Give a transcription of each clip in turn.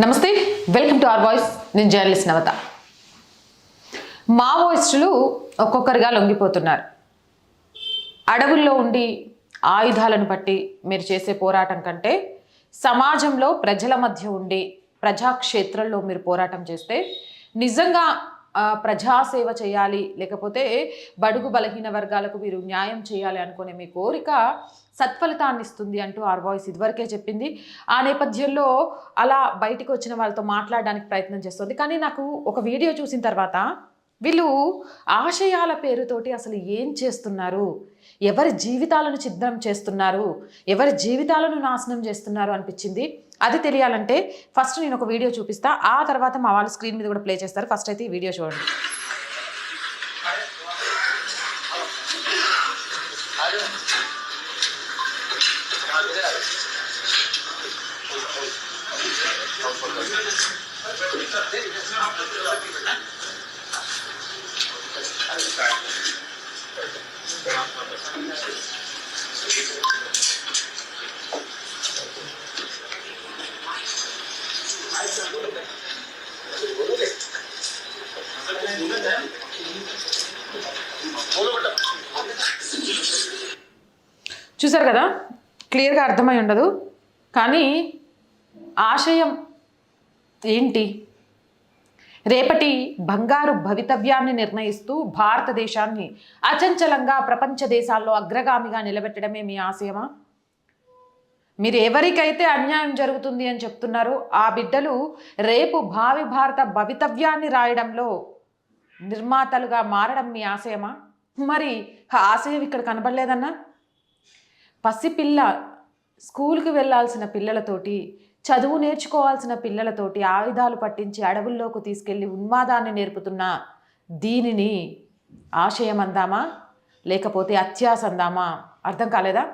నమస్తే welcome to R voice. నేను journalist Navata. మావోయిస్టులు ఒక్కొక్కరిగా లొంగిపోతున్నారు. అడవుల్లో ఉండి ఆయుధాలను పట్టి మీరు చేసే పోరాటం కంటే సమాజంలో ప్రజల మధ్య ఉండి ప్రజాక్షేత్రంలో మీరు పోరాటం చేస్తే నిజంగా ప్రజాసేవ చేయాలి లేకపోతే బడుగు బలహీన వర్గాలకు మీరు న్యాయం చేయాలి అనుకునే మీ కోరిక సత్ఫలితాన్ని ఇస్తుంది అంటూ ఆర్ వాయిస్ ఇదివరకే చెప్పింది. ఆ నేపథ్యంలో అలా బయటికి వచ్చిన వాళ్ళతో మాట్లాడడానికి ప్రయత్నం చేస్తుంది. కానీ నాకు ఒక వీడియో చూసిన తర్వాత వీళ్ళు ఆశయాల పేరుతోటి అసలు ఏం చేస్తున్నారు? ఎవరి జీవితాలను ఛిద్రం చేస్తున్నారు? ఎవరి జీవితాలను నాశనం చేస్తున్నారు అనిపించింది. అది తెలియాలంటే ఫస్ట్ నేను ఒక వీడియో చూపిస్తా ఆ తర్వాత మా వాళ్ళు స్క్రీన్ మీద కూడా ప్లే చేస్తారు. ఫస్ట్ అయితే ఈ వీడియో చూడండి. చూసారు కదా? క్లియర్గా అర్థమై ఉండదు. కానీ ఆశయం ఏంటి? రేపటి బంగారు భవితవ్యాన్ని నిర్ణయిస్తూ భారతదేశాన్ని అచంచలంగా ప్రపంచ దేశాల్లో అగ్రగామిగా నిలబెట్టడమే మీ ఆశయమా? మీరు ఎవరికైతే అన్యాయం జరుగుతుంది అని చెప్తున్నారో ఆ బిడ్డలు రేపు భావి భారత భవితవ్యాన్ని రాయడంలో నిర్మాతలుగా మారడం మీ ఆశయమా? మరి ఆ ఆశయం ఇక్కడ కనబడలేదన్నా? పసిపిల్ల స్కూల్కి వెళ్ళాల్సిన పిల్లలతోటి చదువు నేర్చుకోవాల్సిన పిల్లలతోటి ఆయుధాలు పట్టించి అడవుల్లోకి తీసుకెళ్ళి ఉన్మాదాన్ని నేర్పుతున్న దీనిని ఆశయం అందామా లేకపోతే అత్యాస అందామా అర్థం కాలేదా?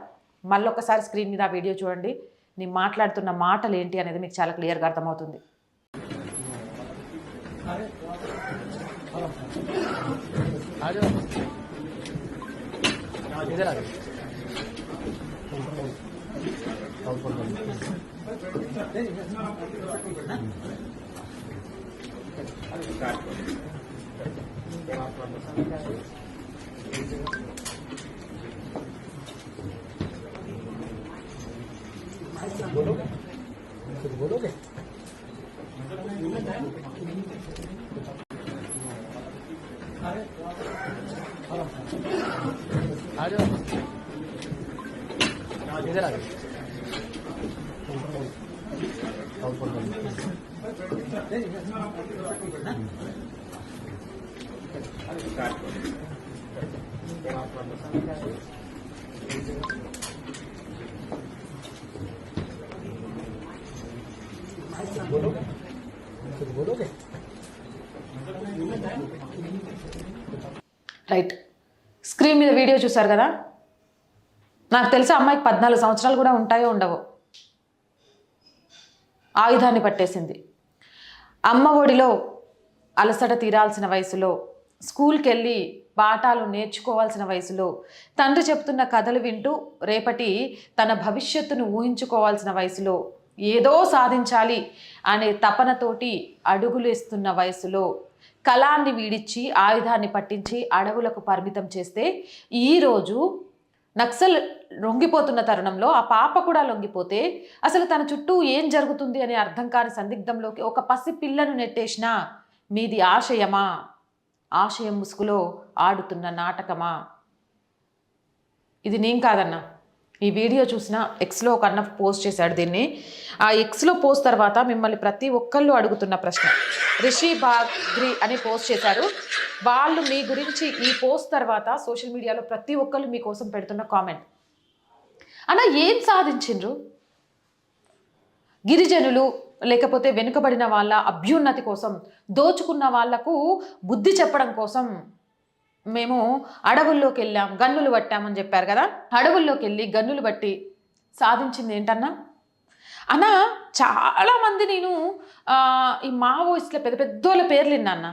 మళ్ళొక్కసారి స్క్రీన్ మీద ఆ వీడియో చూడండి. నేను మాట్లాడుతున్న మాటలు ఏంటి అనేది మీకు చాలా క్లియర్గా అర్థమవుతుంది. రైట్ స్క్రీన్ మీద వీడియో చూసారు కదా? నాకు తెలిసి అమ్మాయికి పద్నాలుగు సంవత్సరాలు కూడా ఉంటాయో ఉండవో? ఆయుధాన్ని పట్టేసింది. అమ్మ ఒడిలో అలసట తీరాల్సిన వయసులో స్కూల్కి వెళ్ళి పాఠాలు నేర్చుకోవాల్సిన వయసులో తండ్రి చెప్తున్న కథలు వింటూ రేపటి తన భవిష్యత్తును ఊహించుకోవాల్సిన వయసులో ఏదో సాధించాలి అనే తపనతోటి అడుగులేస్తున్న వయసులో కళాన్ని వీడిచ్చి ఆయుధాన్ని పట్టించి అడవులకు పరిమితం చేస్తే ఈరోజు నక్సల్ లొంగిపోతున్న తరుణంలో ఆ పాప కూడా లొంగిపోతే అసలు తన చుట్టూ ఏం జరుగుతుంది అనే అర్థం కాని సందిగ్ధంలోకి ఒక పసి పిల్లను నెట్టేసిన మీది ఆశయమా? ఆశయం ముసుగులో ఆడుతున్న నాటకమా? ఇది నేను కాదన్నా. ఈ వీడియో చూసిన ఎక్స్లో ఒక అన్న పోస్ట్ చేశాడు దీన్ని. ఆ ఎక్స్లో పోస్ట్ తర్వాత మిమ్మల్ని ప్రతి ఒక్కళ్ళు అడుగుతున్న ప్రశ్న. రిషి బాగ్రి అని పోస్ట్ చేశారు. వాళ్ళు మీ గురించి ఈ పోస్ట్ తర్వాత సోషల్ మీడియాలో ప్రతి ఒక్కళ్ళు మీకోసం పెడుతున్న కామెంట్. అన్న ఏం సాధించిండ్రు? గిరిజనులు లేకపోతే వెనుకబడిన వాళ్ళ అభ్యున్నతి కోసం దోచుకున్న వాళ్ళకు బుద్ధి చెప్పడం కోసం మేము అడవుల్లోకి వెళ్ళాం గన్నులు పట్టామని చెప్పారు కదా? అడవుల్లోకి వెళ్ళి గన్నులు బట్టి సాధించింది ఏంటన్నా? అన్న చాలామంది నేను ఈ మావోయిస్ట్ల పెద్ద పెద్దోళ్ళ పేర్లు విన్నా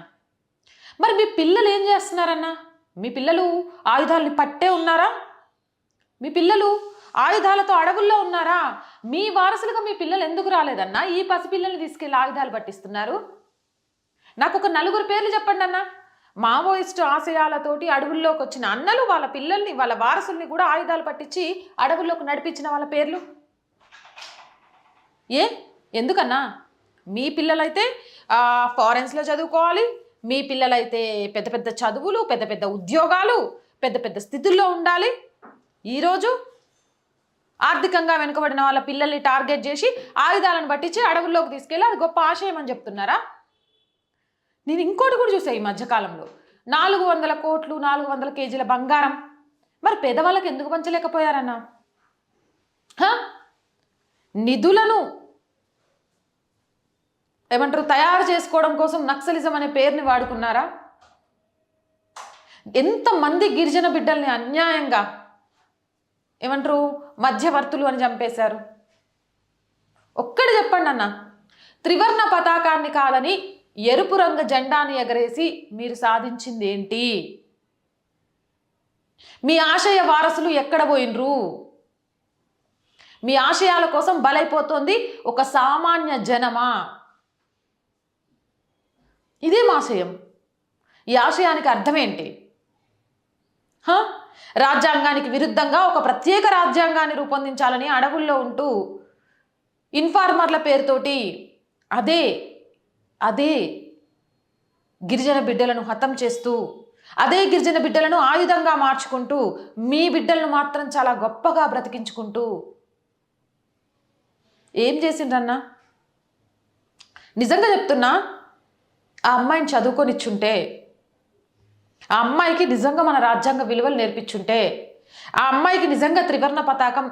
మరి మీ పిల్లలు ఏం చేస్తున్నారన్నా? మీ పిల్లలు ఆయుధాలని పట్టే ఉన్నారా? మీ పిల్లలు ఆయుధాలతో అడవుల్లో ఉన్నారా? మీ వారసులుగా మీ పిల్లలు ఎందుకు రాలేదన్నా? ఈ పసిపిల్లల్ని తీసుకెళ్ళి ఆయుధాలు పట్టిస్తున్నారు? నాకు ఒక నలుగురు పేర్లు చెప్పండి అన్న. మావోయిస్టు ఆశయాలతోటి అడవుల్లోకి వచ్చిన అన్నలు వాళ్ళ పిల్లల్ని వాళ్ళ వారసుల్ని కూడా ఆయుధాలు పట్టించి అడవుల్లోకి నడిపించిన వాళ్ళ పేర్లు? ఏ? ఎందుకన్నా? మీ పిల్లలైతే ఫారెన్స్లో చదువుకోవాలి. మీ పిల్లలైతే పెద్ద పెద్ద చదువులు పెద్ద పెద్ద ఉద్యోగాలు పెద్ద పెద్ద స్థితుల్లో ఉండాలి. ఈరోజు ఆర్థికంగా వెనుకబడిన వాళ్ళ పిల్లల్ని టార్గెట్ చేసి ఆయుధాలను పట్టించి అడవుల్లోకి తీసుకెళ్ళి అది గొప్ప ఆశయం అని చెప్తున్నారా? నేను ఇంకోటి కూడా చూసా ఈ మధ్యకాలంలో. నాలుగు వందల కోట్లు నాలుగు వందల కేజీల బంగారం. మరి పేదవాళ్ళకి ఎందుకు పంచలేకపోయారన్నా? నిధులను ఏమంటారు తయారు చేసుకోవడం కోసం నక్సలిజం అనే పేరుని వాడుకున్నారా? ఎంతమంది గిరిజన బిడ్డల్ని అన్యాయంగా ఏమంటారు మధ్యవర్తులు అని చంపేశారు. ఒక్కడు చెప్పండి అన్న త్రివర్ణ పతాకాన్ని కాదని ఎరుపు రంగు జెండాని ఎగరేసి మీరు సాధించింది ఏంటి మీ ఆశయ వారసులు ఎక్కడ పోయినరు? మీ ఆశయాల కోసం బలైపోతుంది ఒక సామాన్య జనమా? ఇదేం ఆశయం. ఈ ఆశయానికి అర్థమేంటి? హా హ? రాజ్యాంగానికి విరుద్ధంగా ఒక ప్రత్యేక రాజ్యాంగాన్ని రూపొందించాలని అడవుల్లో ఉంటూ ఇన్ఫార్మర్ల పేరుతోటి అదే అదే గిరిజన బిడ్డలను హతం చేస్తూ అదే గిరిజన బిడ్డలను ఆయుధంగా మార్చుకుంటూ మీ బిడ్డలను మాత్రం చాలా గొప్పగా బ్రతికించుకుంటూ ఏం చేసిండ్రన్నా? నిజంగా చెప్తున్నా ఆ అమ్మాయిని చదువుకొనిచ్చుంటే ఆ అమ్మాయికి నిజంగా మన రాజ్యాంగ విలువలు నేర్పించుంటే ఆ అమ్మాయికి నిజంగా త్రివర్ణ పతాకం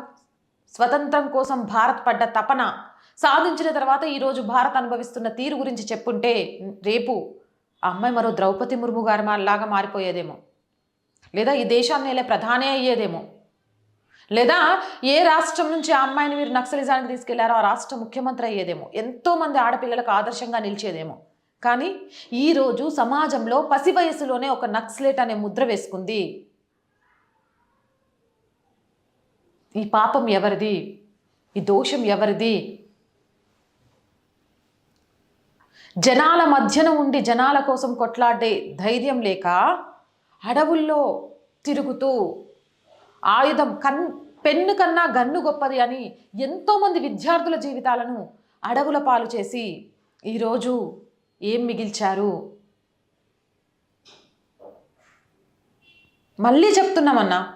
స్వతంత్రం కోసం భారత్ పడ్డ తపన సాధించిన తర్వాత ఈరోజు భారత్ అనుభవిస్తున్న తీరు గురించి చెప్పుంటే రేపు ఆ అమ్మాయి మరో ద్రౌపది ముర్ము గారి లాగా మారిపోయేదేమో. లేదా ఈ దేశాన్ని నేలే ప్రధానే అయ్యేదేమో. లేదా ఏ రాష్ట్రం నుంచి ఆ అమ్మాయిని మీరు నక్సలిజానికి తీసుకెళ్ళారో ఆ రాష్ట్ర ముఖ్యమంత్రి అయ్యేదేమో. ఎంతోమంది ఆడపిల్లలకు ఆదర్శంగా నిలిచేదేమో. కానీ ఈరోజు సమాజంలో పసి వయసులోనే ఒక నక్స్లేట్ అనే ముద్ర వేసుకుంది. ఈ పాపం ఎవరిది? ఈ దోషం ఎవరిది? జనాల మధ్యన ఉండి జనాల కోసం కొట్లాడే ధైర్యం లేక అడవుల్లో తిరుగుతూ ఆయుధం కన్ పెన్ను కన్నా గన్ను గొప్పది అని ఎంతోమంది విద్యార్థుల జీవితాలను అడవుల పాలు చేసి ఈరోజు ఏం మిగిల్చారు? మళ్ళీ చెప్తున్నామన్నా.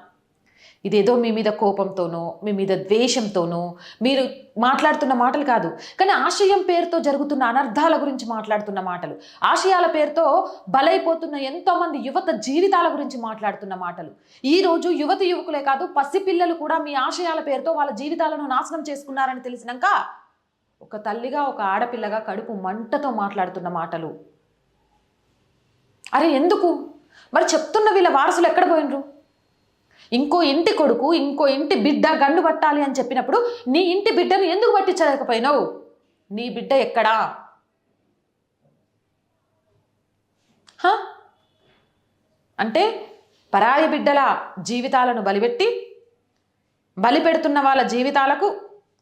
ఇదేదో మీ మీద కోపంతోనో మీ మీద ద్వేషంతోనో మీరు మాట్లాడుతున్న మాటలు కాదు. కానీ ఆశయం పేరుతో జరుగుతున్న అనర్థాల గురించి మాట్లాడుతున్న మాటలు. ఆశయాల పేరుతో బలైపోతున్న ఎంతోమంది యువత జీవితాల గురించి మాట్లాడుతున్న మాటలు. ఈరోజు యువతి యువకులే కాదు పసిపిల్లలు కూడా మీ ఆశయాల పేరుతో వాళ్ళ జీవితాలను నాశనం చేసుకున్నారని తెలిసినాక ఒక తల్లిగా ఒక ఆడపిల్లగా కడుపు మంటతో మాట్లాడుతున్న మాటలు. అరే ఎందుకు? మరి చెప్తున్న వీళ్ళ వారసులు ఎక్కడ పోయినరు? ఇంకో ఇంటి కొడుకు ఇంకో ఇంటి బిడ్డ గండు పట్టాలి అని చెప్పినప్పుడు నీ ఇంటి బిడ్డను ఎందుకు పట్టించలేకపోయినావు? నీ బిడ్డ ఎక్కడా? అంటే పరాయి బిడ్డల జీవితాలను బలిపెట్టి బలి పెడుతున్న వాళ్ళ జీవితాలకు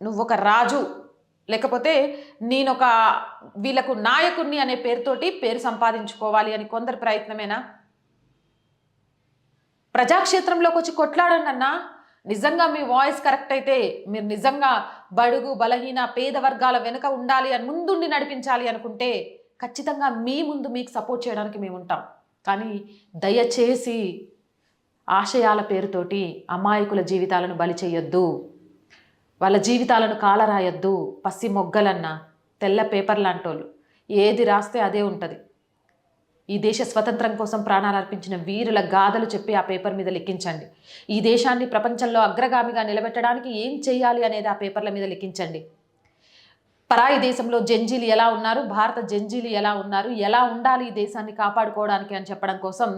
నువ్వొక రాజు. లేకపోతే నేనొక వీళ్ళకు నాయకుణ్ణి అనే పేరుతోటి పేరు సంపాదించుకోవాలి అని కొందరి ప్రయత్నమేనా? ప్రజాక్షేత్రంలోకి వచ్చి కొట్లాడండి అన్నా. నిజంగా మీ వాయిస్ కరెక్ట్ అయితే మీరు నిజంగా బడుగు బలహీన పేద వర్గాల వెనుక ఉండాలి అని ముందుండి నడిపించాలి అనుకుంటే ఖచ్చితంగా మీ ముందు మీకు సపోర్ట్ చేయడానికి మేము ఉంటాం. కానీ దయచేసి ఆశయాల పేరుతోటి అమాయకుల జీవితాలను బలి చేయొద్దు. వాళ్ళ జీవితాలను కాలరాయొద్దు పసి మొగ్గలన్నా తెల్ల పేపర్ లాంటోళ్ళు. ఏది రాస్తే అదే ఉంటుంది. ఈ దేశ స్వతంత్రం కోసం ప్రాణాలు అర్పించిన వీరుల గాథలు చెప్పి ఆ పేపర్ మీద లిఖించండి. ఈ దేశాన్ని ప్రపంచంలో అగ్రగామిగా నిలబెట్టడానికి ఏం చేయాలి అనేది ఆ పేపర్ల మీద లిఖించండి. పరాయి దేశంలో జంజీలు ఎలా ఉన్నారు? భారత జంజీలు ఎలా ఉన్నారు? ఎలా ఉండాలి ఈ దేశాన్ని కాపాడుకోవడానికి అని చెప్పడం కోసం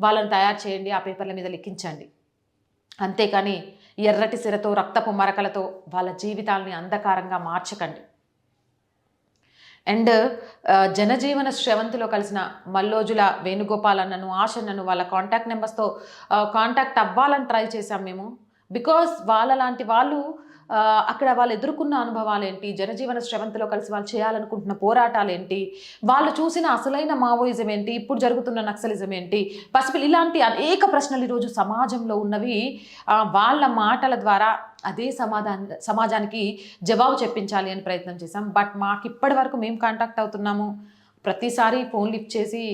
వాళ్ళని తయారు చేయండి ఆ పేపర్ల మీద లిఖించండి. అంతేకాని ఎర్రటి సిరతో రక్తపు మరకలతో వాళ్ళ జీవితాలని అంధకారంగా మార్చకండి. అండ్ జనజీవన శ్రవంతిలో కలిసిన మల్లోజుల వేణుగోపాల్ అన్నను ఆశన్నను వాళ్ళ కాంటాక్ట్ నెంబర్స్తో కాంటాక్ట్ అవ్వాలని ట్రై చేశాం మేము. బికాస్ వాళ్ళ లాంటి వాళ్ళు అక్కడ వాళ్ళు ఎదుర్కొన్న అనుభవాలు ఏంటి జనజీవన శ్రవంతిలో కలిసి వాళ్ళు చేయాలనుకుంటున్న పోరాటాలు ఏంటి వాళ్ళు చూసిన అసలైన మావోయిజం ఏంటి ఇప్పుడు జరుగుతున్న నక్సలిజం ఏంటి పసిపిల్ ఇలాంటి అనేక ప్రశ్నలు ఈరోజు సమాజంలో ఉన్నవి. వాళ్ళ మాటల ద్వారా అదే సమాధాన సమాజానికి జవాబు చెప్పించాలి అని ప్రయత్నం చేశాం. బట్ మాకు ఇప్పటి వరకు మేము కాంటాక్ట్ అవుతున్నాము. ప్రతిసారి ఫోన్ లిఫ్ట్ చేసి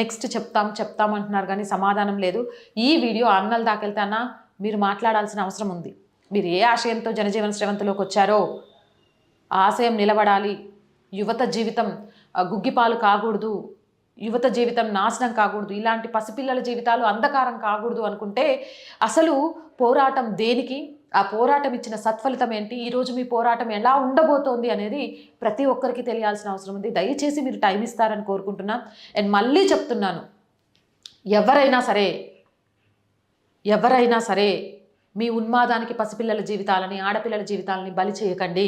నెక్స్ట్ చెప్తాం చెప్తాం అంటున్నారు కానీ సమాధానం లేదు. ఈ వీడియో అన్నలు దాకెళ్తానా మీరు మాట్లాడాల్సిన అవసరం ఉంది. మీరు ఏ ఆశయంతో జనజీవన శ్రవంతిలోకి వచ్చారో ఆ ఆశయం నిలబడాలి. యువత జీవితం గుగ్గిపాలు కాకూడదు. యువత జీవితం నాశనం కాకూడదు. ఇలాంటి పసిపిల్లల జీవితాలు అంధకారం కాకూడదు అనుకుంటే అసలు పోరాటం దేనికి? ఆ పోరాటం ఇచ్చిన సత్ఫలితం ఏంటి? ఈరోజు మీ పోరాటం ఎలా ఉండబోతోంది అనేది ప్రతి ఒక్కరికి తెలియాల్సిన అవసరం ఉంది. దయచేసి మీరు టైం ఇస్తారని కోరుకుంటున్నాను అండ్ మళ్ళీ చెప్తున్నాను. ఎవరైనా సరే ఎవరైనా సరే మీ ఉన్మాదానికి పసిపిల్లల జీవితాలని ఆడపిల్లల జీవితాలని బలి చేయకండి.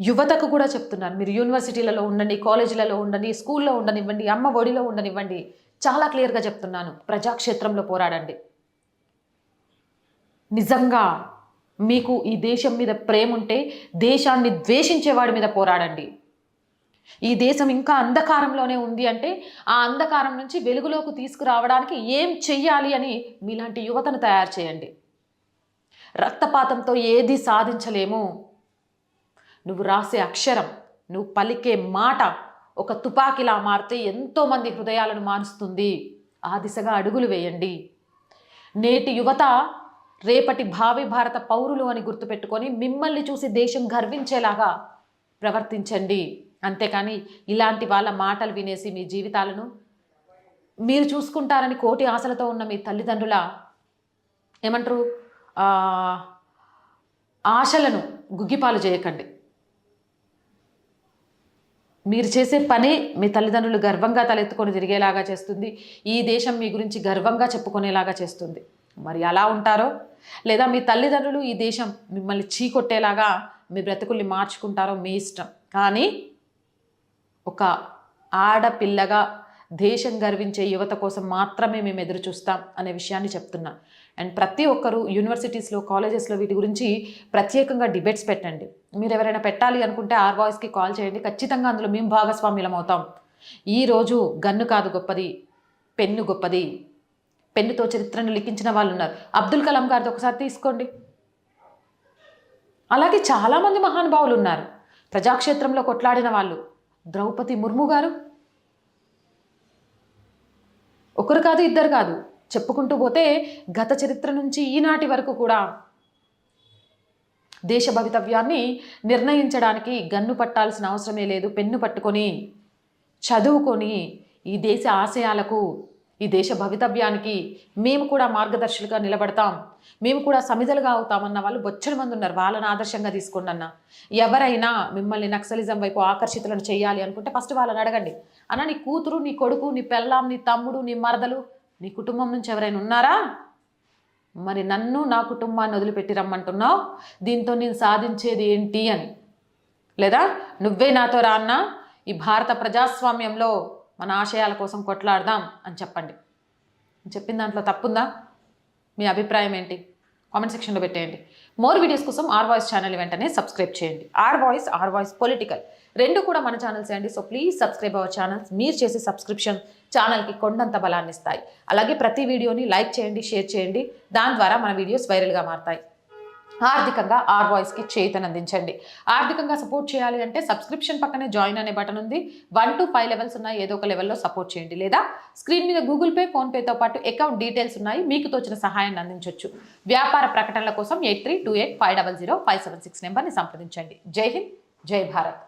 యువతకు కూడా చెప్తున్నాను మీరు యూనివర్సిటీలలో ఉండండి కాలేజీలలో ఉండండి స్కూల్లో ఉండనివ్వండి అమ్మ ఒడిలో ఉండనివ్వండి. చాలా క్లియర్గా చెప్తున్నాను ప్రజాక్షేత్రంలో పోరాడండి. నిజంగా మీకు ఈ దేశం మీద ప్రేమ ఉంటే దేశాన్ని ద్వేషించేవాడి మీద పోరాడండి. ఈ దేశం ఇంకా అంధకారంలోనే ఉంది అంటే ఆ అంధకారం నుంచి వెలుగులోకి తీసుకురావడానికి ఏం చెయ్యాలి అని మీలాంటి యువతను తయారు చేయండి. రక్తపాతంతో ఏది సాధించలేము. నువ్వు రాసే అక్షరం నువ్వు పలికే మాట ఒక తుపాకిలా మారితే ఎంతోమంది హృదయాలను మారుస్తుంది ఆ దిశగా అడుగులు వేయండి. నేటి యువత రేపటి భావి భారత పౌరులు అని గుర్తుపెట్టుకొని మిమ్మల్ని చూసి దేశం గర్వించేలాగా ప్రవర్తించండి. అంతేకాని ఇలాంటి వాళ్ళ మాటలు వినేసి మీ జీవితాలను మీరు చూసుకుంటారని కోటి ఆశలతో ఉన్న మీ తల్లిదండ్రుల ఏమంటారు? ఆశలను గుగ్గిపాలు చేయకండి. మీరు చేసే పని మీ తల్లిదండ్రులు గర్వంగా తలెత్తుకొని తిరిగేలాగా చేస్తుంది. ఈ దేశం మీ గురించి గర్వంగా చెప్పుకునేలాగా చేస్తుంది. మరి అలా ఉంటారో? లేదా మీ తల్లిదండ్రులు ఈ దేశం మిమ్మల్ని చీకొట్టేలాగా మీ బ్రతుకుల్ని మార్చుకుంటారో మీ ఇష్టం. కానీ ఒక ఆడపిల్లగా దేశం గర్వించే యువత కోసం మాత్రమే మేము ఎదురు చూస్తాం అనే విషయాన్ని చెప్తున్నా. అండ్ ప్రతి ఒక్కరూ యూనివర్సిటీస్లో కాలేజెస్లో వీటి గురించి ప్రత్యేకంగా డిబేట్స్ పెట్టండి. మీరు ఎవరైనా పెట్టాలి అనుకుంటే ఆర్ వాయిస్కి కాల్ చేయండి. ఖచ్చితంగా అందులో మేము భాగస్వామ్యులం అవుతాం. ఈరోజు గన్ను కాదు గొప్పది పెన్ను గొప్పది. పెన్నుతో చరిత్రను లిఖించిన వాళ్ళు ఉన్నారు. అబ్దుల్ కలాం గారిది ఒకసారి తీసుకోండి. అలాగే చాలామంది మహానుభావులు ఉన్నారు. ప్రజాక్షేత్రంలో కొట్లాడిన వాళ్ళు. ద్రౌపది ముర్ము గారు. ఒకరు కాదు ఇద్దరు కాదు. చెప్పుకుంటూ పోతే గత చరిత్ర నుంచి ఈనాటి వరకు కూడా దేశ భవితవ్యాన్ని నిర్ణయించడానికి గన్ను పట్టాల్సిన అవసరమే లేదు పెన్ను పట్టుకొని చదువుకొని ఈ దేశ ఆశయాలకు ఈ దేశ భవితవ్యానికి మేము కూడా మార్గదర్శులుగా నిలబడతాం. మేము కూడా సమిధలుగా అవుతామన్న వాళ్ళు బొచ్చడి మంది ఉన్నారు. వాళ్ళని ఆదర్శంగా తీసుకోండి అన్న. ఎవరైనా మిమ్మల్ని నక్సలిజం వైపు ఆకర్షితులను చేయాలి అనుకుంటే ఫస్ట్ వాళ్ళని అడగండి. అన్న నీ కూతురు నీ కొడుకు నీ పెళ్ళాం నీ తమ్ముడు నీ మరదలు నీ కుటుంబం నుంచి ఎవరైనా ఉన్నారా? మరి నన్ను నా కుటుంబాన్ని వదిలిపెట్టి రమ్మంటున్నావు? దీంతో నేను సాధించేది ఏంటి అని. లేదా? నువ్వే నాతో రాన్న ఈ భారత ప్రజాస్వామ్యంలో మన ఆశయాల కోసం కొట్లాడదాం అని చెప్పండి. చెప్పిన దాంట్లో తప్పుందా? మీ అభిప్రాయం ఏంటి? కామెంట్ సెక్షన్లో పెట్టేయండి. మోర్ వీడియోస్ కోసం ఆర్ వాయిస్ ఛానల్ వెంటనే సబ్స్క్రైబ్ చేయండి. R voice R voice political. రెండు కూడా మన ఛానల్స్ అండి. So please subscribe our channels మీరు చేసే సబ్స్క్రిప్షన్ ఛానల్కి కొండంత బలాన్ని ఇస్తాయి. అలాగే ప్రతి వీడియోని లైక్ చేయండి షేర్ చేయండి. దాని ద్వారా మన వీడియోస్ వైరల్గా మారుతాయి. ఆర్థికంగా ఆర్ వాయిస్కి చేతను అందించండి. ఆర్థికంగా సపోర్ట్ చేయాలి అంటే సబ్స్క్రిప్షన్ పక్కనే జాయిన్ అనే బటన్ ఉంది. వన్ టు ఫైవ్ లెవెల్స్ ఉన్నాయి. ఏదో ఒక లెవెల్లో సపోర్ట్ చేయండి. లేదా స్క్రీన్ మీద గూగుల్ పే ఫోన్పేతో పాటు అకౌంట్ డీటెయిల్స్ ఉన్నాయి. మీకు తోచిన సహాయాన్ని అందించవచ్చు వ్యాపార ప్రకటనల కోసం eight three two eight five double zero five seven six నెంబర్ని సంప్రదించండి. జై హింద్ జై భారత్.